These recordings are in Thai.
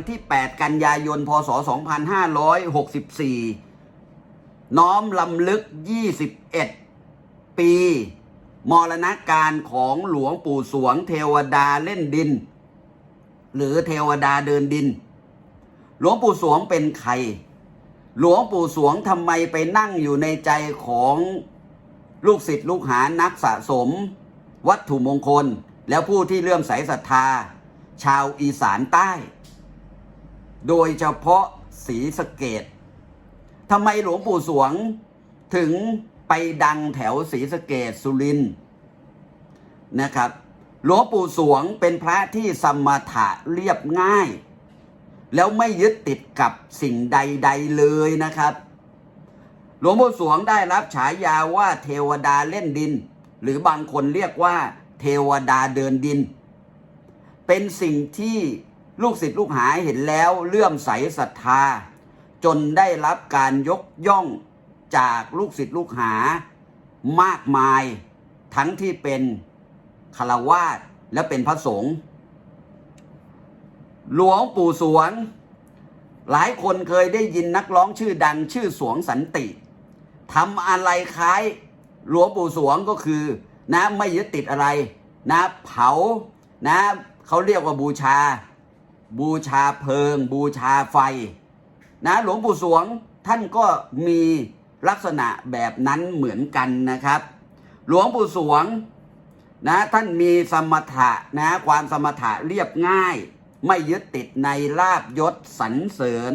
วันที่ 8 กันยายน พศ 2564 น้อมลำลึก 21 ปี มรณการของหลวงปู่สวงเทวดาเล่นดิน หรือเทวดาเดินดิน หลวงปู่สวงเป็นใคร หลวงปู่สวงทำไมไปนั่งอยู่ในใจของลูกศิษย์ลูกหานักสะสม วัตถุมงคล แล้วผู้ที่เลื่อมใสศรัทธา ชาวอีสานใต้ โดยเฉพาะศรีสเกดทำไมหลวงปู่สวงถึงไปดังแถวศรีสเกดสุรินนะครับ หลวงปู่สวงเป็นพระที่สมถะเรียบง่าย แล้วไม่ยึดติดกับสิ่งใด ๆเลยนะครับ หลวงปู่สวงได้รับฉายาว่าเทวดาเล่นดิน หรือบางคนเรียกว่าเทวดาเดินดิน เป็นสิ่งที่ ลูกศิษย์ลูกหาเห็นแล้วเลื่อมใสศรัทธา จนได้รับการยกย่องจากลูกศิษย์ลูกหามากมาย ทั้งที่เป็นคารวาสและเป็นพระสงฆ์หลวงปู่สวง หลายคนเคยได้ยินนักร้องชื่อดังชื่อสวงสันติทำอะไรคล้ายหลวงปู่สวงก็คือนะไม่ยึดติดอะไร นะเผานะเขาเรียกว่าบูชา บูชาเพลิง บูชาไฟ นะหลวงปู่สวงท่านก็มีลักษณะแบบนั้นเหมือนกันนะครับ หลวงปู่สวงนะท่านมีสมถะนะความสมถะเรียบง่าย ไม่ยึดติดในลาบยศสรรเสริญ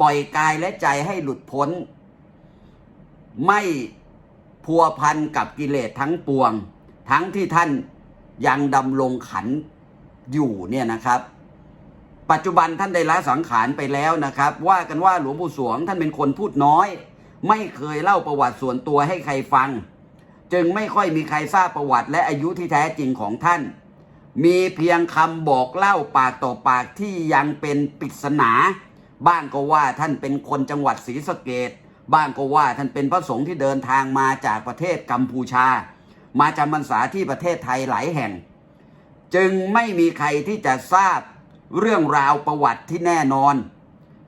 ปล่อยกายและใจให้หลุดพ้น ไม่พัวพันกับกิเลสทั้งปวง ทั้งที่ท่านยังดำรงขันอยู่เนี่ยนะครับ ปัจจุบันท่านได้ละสังขารไปแล้วนะครับ ว่ากันว่าหลวงปู่สวงท่านเป็นคนพูดน้อย ไม่เคยเล่าประวัติส่วนตัวให้ใครฟัง จึงไม่ค่อยมีใครทราบประวัติและอายุที่แท้จริงของท่าน มีเพียงคำบอกเล่าปากต่อปากที่ยังเป็นปริศนาบ้างก็ว่าท่านเป็นคนจังหวัดศรีสะเกดบ้างก็ว่าท่านเป็นพระสงฆ์ที่เดินทางมาจากประเทศกัมพูชา มาจำพรรษาที่ประเทศไทยหลายแห่ง จึงไม่มีใครที่จะทราบ เรื่องราวประวัติที่แน่นอน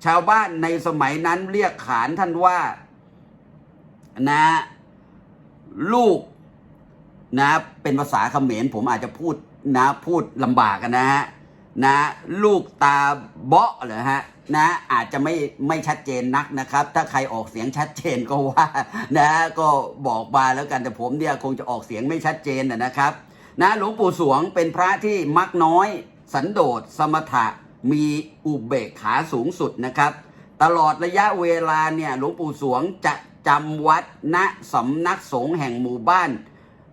ชาวบ้านในสมัยนั้นเรียกขานท่านว่านะลูกนะเป็นภาษาเขมรผมอาจจะพูดนะพูดลำบากอะนะฮะนะลูกตาเบาะเหรอฮะนะอาจจะไม่ไม่ชัดเจนนักนะครับ ถ้าใครออกเสียงชัดเจนก็ว่านะก็บอกมาแล้วกันแต่ผมเนี่ยคงจะออกเสียงไม่ชัดเจนนะครับนะหลวงปู่สวงเป็นพระที่มักน้อย สันโดษสมถะมีอุเบกขาสูงสุดนะครับ ตลอดระยะเวลาเนี่ยหลวงปู่สวงจะจำวัดณสำนักสงฆ์แห่งหมู่บ้าน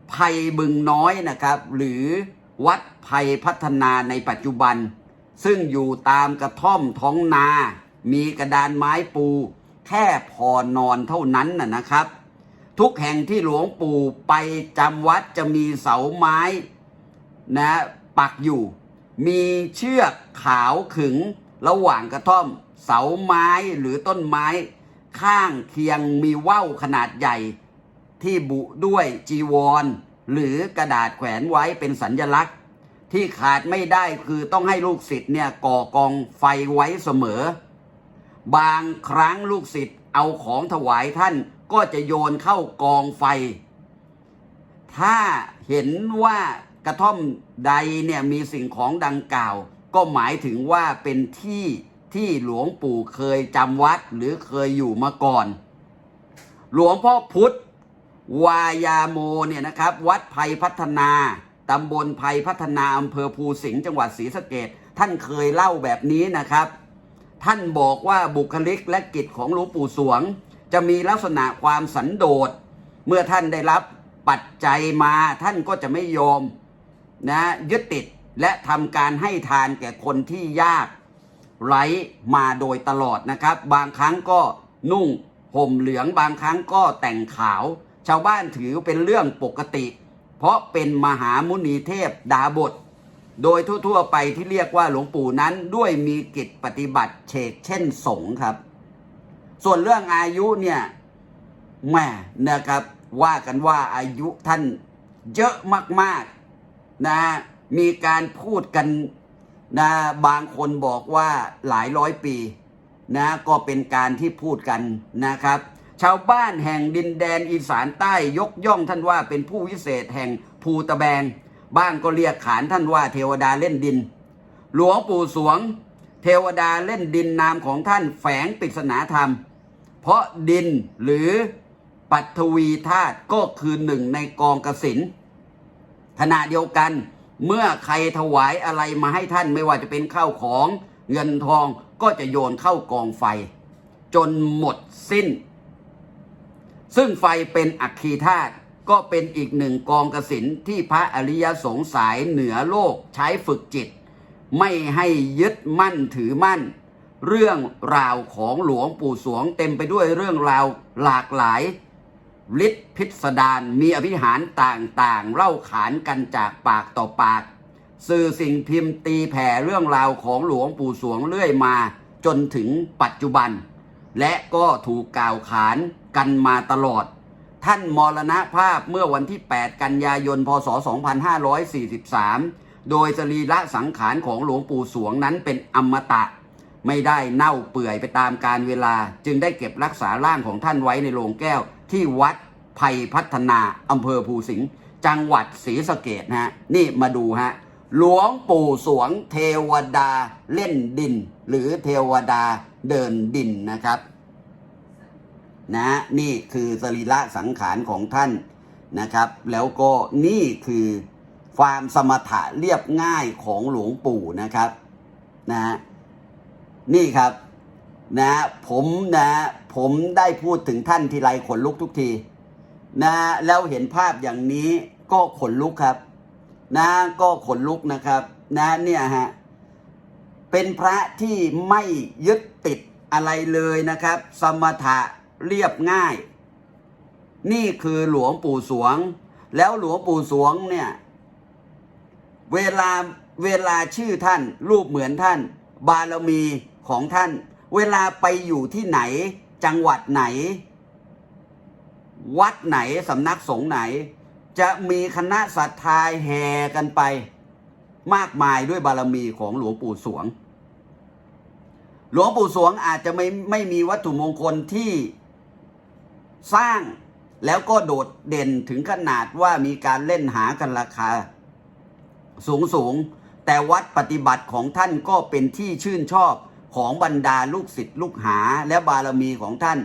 ไผ่บึงน้อยนะครับ หรือวัดไผ่พัฒนาในปัจจุบัน ซึ่งอยู่ตามกระท่อมท้องนา มีกระดานไม้ปู แค่พอนอนเท่านั้นนะนะครับ ทุกแห่งที่หลวงปู่ไปจำวัดจะมีเสาไม้นะปักอยู่ มีเชือกขาวขึงระหว่างกระท่อม เสาไม้หรือต้นไม้ ข้างเคียงมีว่าวขนาดใหญ่ ที่บุด้วยจีวร หรือกระดาษแขวนไว้เป็นสัญญลักษณ์ ที่ขาดไม่ได้คือต้องให้ลูกศิษย์เนี่ยก่อกองไฟไว้เสมอ บางครั้งลูกศิษย์เอาของถวายท่านก็จะโยนเข้ากองไฟ ถ้าเห็นว่า กระท่อมใดเนี่ยมีสิ่งของดังกล่าว ก็หมายถึงว่าเป็นที่ที่หลวงปู่เคยจำวัดหรือเคยอยู่มาก่อน หลวงพ่อพุทธวายาโมเนี่ยนะครับ วัดภัยพัฒนาตำบลภัยพัฒนาอำเภอภูสิงห์จังหวัดศรีสะเกดท่านเคยเล่าแบบนี้นะครับ ท่านบอกว่าบุคลิกและกิจของหลวงปู่สวง จะมีลักษณะความสันโดษเมื่อท่านได้รับปัจจัยมาท่านก็จะไม่ยอม นะยึดติดและทำการให้ทานแก่คนที่ยากไร้มาโดยตลอดนะครับ บางครั้งก็นุ่งห่มเหลืองบางครั้งก็แต่งขาว ชาวบ้านถือเป็นเรื่องปกติ เพราะเป็นมหามุนีเทพดาบท โดยทั่วๆไปที่เรียกว่าหลวงปู่นั้นด้วยมีกิจปฏิบัติเชกเช่นสงครับ ส่วนเรื่องอายุเนี่ยแหม่นะครับว่ากันว่าอายุท่านเยอะมากๆ นะมีการพูดกันนะบางคนบอกว่าหลายร้อยปีนะก็เป็นการที่พูดกันนะครับ ชาวบ้านแห่งดินแดนอีสานใต้ยกย่องท่านว่าเป็นผู้วิเศษแห่งภูตะแบง บ้างก็เรียกขานท่านว่าเทวดาเล่นดิน หลวงปู่สวง เทวดาเล่นดินนามของท่านแฝงปริศนาธรรม เพราะดินหรือปัทวีธาตุก็คือหนึ่งในกองกสิน ขณะเดียวกันเมื่อใครถวายอะไรมาให้ท่านไม่ว่าจะเป็นข้าวของเงินทองก็จะโยนเข้ากองไฟ จนหมดสิ้น ซึ่งไฟเป็นอัคคีธาตุก็เป็นอีกหนึ่งกองกสินที่พระอริยสงสายเหนือโลกใช้ฝึกจิต ไม่ให้ยึดมั่นถือมั่น เรื่องราวของหลวงปู่สวงเต็มไปด้วยเรื่องราวหลากหลาย ฤทธิพิสดารมีอภิหารต่างๆ เล่าขานกันจากปากต่อปาก สื่อสิ่งพิมพ์ตีแผ่เรื่องราวของหลวงปู่สวงเรื่อยมาจนถึงปัจจุบัน และก็ถูกกล่าวขานกันมาตลอด ท่านมรณภาพเมื่อวันที่ 8 กันยายน พศ 2543 โดยสรีระสังขารของหลวงปู่สวงนั้นเป็นอมตะไม่ได้เน่าเปื่อยไปตามการเวลา จึงได้เก็บรักษาร่างของท่านไว้ในโรงแก้ว ที่วัดไผ่พัฒนาอำเภอภูสิงห์จังหวัดศรีสะเกดนะฮะนี่มาดูฮะหลวงปู่สวงเทวดาเล่นดิน หรือเทวดาเดินดินนะครับนะนี่คือสรีระสังขารของท่านนะครับ แล้วก็นี่คือความสมถะเรียบง่ายของหลวงปู่นะครับนะนี่ครับนะผมนะ ผมได้พูดถึงท่านทีไรขนลุกทุกทีนะแล้วเห็นภาพอย่างนี้ก็ขนลุกครับ นะก็ขนลุกนะครับ นะเนี่ยฮะเป็นพระที่ไม่ยึดติดอะไรเลยนะครับ สมถะเรียบง่าย นี่คือหลวงปู่สวง แล้วหลวงปู่สวงเนี่ยเวลาเวลาชื่อท่านรูปเหมือนท่าน บารมีของท่าน เวลาไปอยู่ที่ไหน จังหวัดไหน วัดไหนสำนักสงฆ์ไหน จะมีคณะศรัทธาแห่กันไป มากมายด้วยบารมีของหลวงปู่สวง หลวงปู่สวงอาจจะไม่ไม่มีวัตถุมงคลที่สร้างแล้วก็โดดเด่นถึงขนาดว่ามีการเล่นหากันราคา สูงสูงแต่วัดปฏิบัติของท่านก็เป็นที่ชื่นชอบ ของบรรดาลูกศิษย์ลูกหา และบารมีของท่าน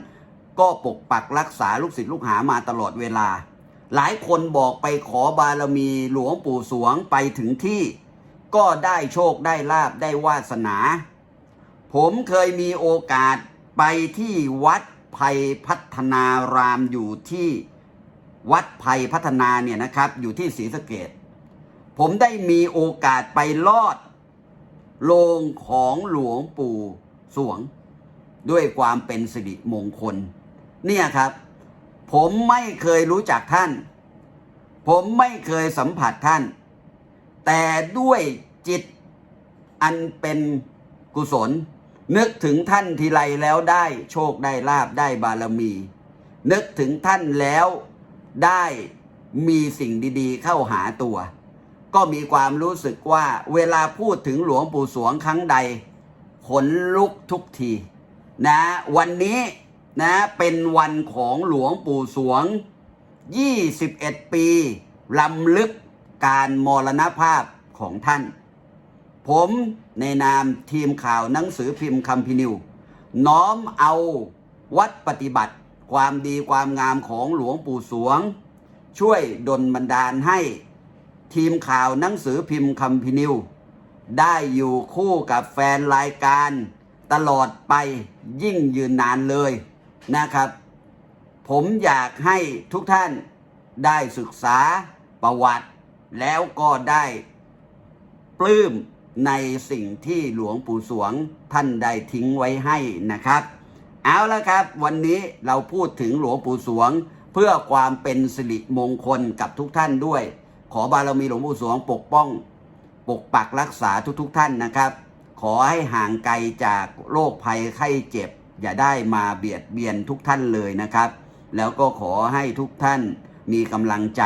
ก็ปกปักรักษาลูกศิษย์ลูกหามาตลอดเวลา หลายคนบอกไปขอบารมีหลวงปู่สวงไปถึงที่ ก็ได้โชคได้ลาบได้วาสนา ผมเคยมีโอกาสไปที่วัดภัยพัฒนารามอยู่ที่วัดภัยพัฒนาเนี่ยนะครับ อยู่ที่ศรีสะเกดผมได้มีโอกาสไปลอด โลงของหลวงปู่สวง ด้วยความเป็นสิริมงคล เนี่ยครับ ผมไม่เคยรู้จักท่าน ผมไม่เคยสัมผัสท่าน แต่ด้วยจิตอันเป็นกุศล นึกถึงท่านทีไรแล้วได้โชคได้ลาบได้บารมี นึกถึงท่านแล้วได้มีสิ่งดีๆเข้าหาตัว ก็มีความรู้สึกว่าเวลาพูดถึงหลวงปู่สวงครั้งใด ขนลุกทุกทีนะวันนี้นะเป็นวันของหลวงปู่สวง 21 ปีลำลึกการมรณภาพของท่าน ผมในนามทีมข่าวหนังสือพิมพ์คัมพินิว น้อมเอาวัดปฏิบัติความดีความงามของหลวงปู่สวง ช่วยดลบันดาลให้ ทีมข่าวหนังสือพิมพ์คัมพินิว ได้อยู่คู่กับแฟนรายการตลอดไปยิ่งยืนนานเลยนะครับ ผมอยากให้ทุกท่านได้ศึกษาประวัติ แล้วก็ได้ปลื้มในสิ่งที่หลวงปู่สวงท่านได้ทิ้งไว้ให้นะครับ เอาละครับ วันนี้เราพูดถึงหลวงปู่สวงเพื่อความเป็นสิริมงคลกับทุกท่านด้วย ขอบารมีหลวงปู่สวงปกป้อง ปกปักรักษาทุกๆทท่านนะครับ ขอให้ห่างไกลจากโรคภัยไข้เจ็บ อย่าได้มาเบียดเบียนทุกท่านเลยนะครับ แล้วก็ขอให้ทุกท่านมีกำลังใจ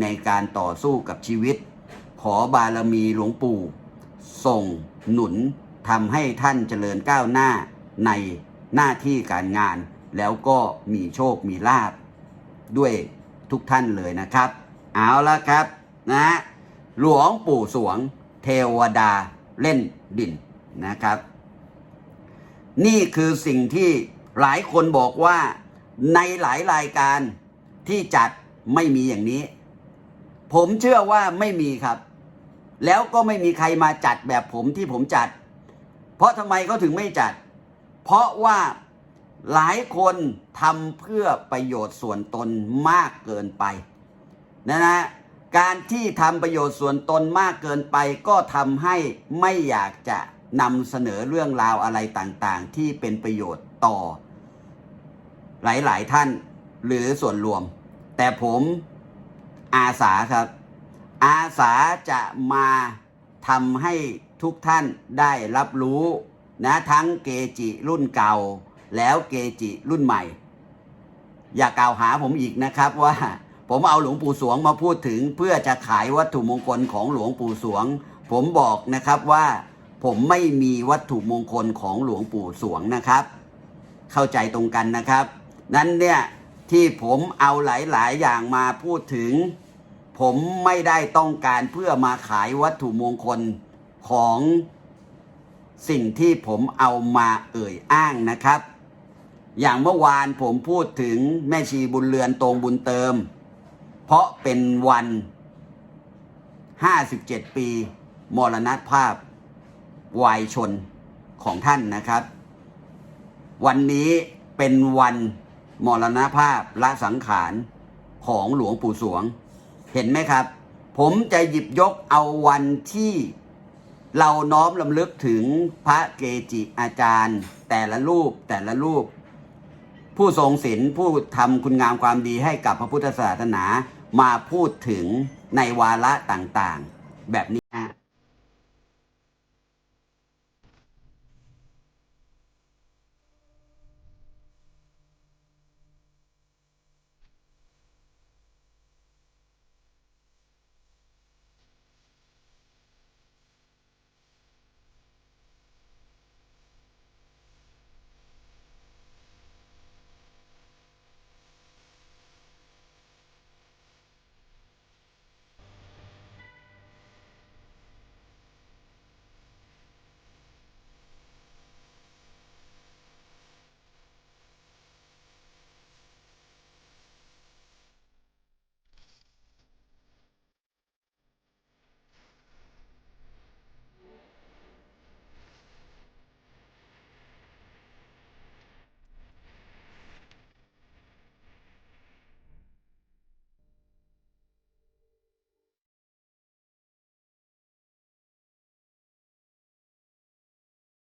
ในการต่อสู้กับชีวิต ขอบารมีหลวงปู่ ส่งหนุนทำให้ท่านเจริญก้าวหน้าในหน้าที่การงาน แล้วก็มีโชคมีลาบด้วยทุกท่านเลยนะครับ เอาละครับ นะหลวงปู่สวง เทวดาเล่นดินนะครับ นี่คือสิ่งที่หลายคนบอกว่าในหลายรายการที่จัดไม่มีอย่างนี้ ผมเชื่อว่าไม่มีครับ แล้วก็ไม่มีใครมาจัดแบบผมที่ผมจัด เพราะทำไมเขาถึงไม่จัด เพราะว่าหลายคนทำเพื่อประโยชน์ส่วนตนมากเกินไป นะนะ การที่ทำประโยชน์ส่วนตนมากเกินไปก็ทำให้ไม่อยากจะนำเสนอเรื่องราวอะไรต่างๆ ที่เป็นประโยชน์ต่อ หลายๆท่านหรือส่วนรวม แต่ผมอาสาครับ อาสาจะมาทำให้ทุกท่านได้รับรู้นะทั้งเกจิรุ่นเก่า แล้วเกจิรุ่นใหม่ อย่ากล่าวหาผมอีกนะครับว่า ผมเอาหลวงปู่สวงมาพูดถึงเพื่อจะขายวัตถุมงคลของหลวงปู่สวง ผมบอกนะครับว่า ผมไม่มีวัตถุมงคลของหลวงปู่สวงนะครับ เข้าใจตรงกันนะครับ นั้นเนี่ยที่ผมเอาหลาย ๆ อย่างมาพูดถึง ผมไม่ได้ต้องการเพื่อมาขายวัตถุมงคลของสิ่งที่ผมเอามาเอ่ยอ้างนะครับ อย่างเมื่อวานผมพูดถึงแม่ชีบุญเรือนตรงบุญเติม เพราะเป็นวัน 57 ปี มรณภาพวัยชนของท่านนะครับ วันนี้เป็นวันมรณภาพละสังขารของหลวงปู่สวง เห็นไหมครับ ผมจะหยิบยกเอาวันที่เราน้อมลำลึกถึงพระเกจิอาจารย์ แต่ละรูปแต่ละรูป ผู้ทรงศีลผู้ทำคุณงามความดีให้กับพระพุทธศาสนา มาพูดถึงในวาระต่างๆ แบบนี้นะ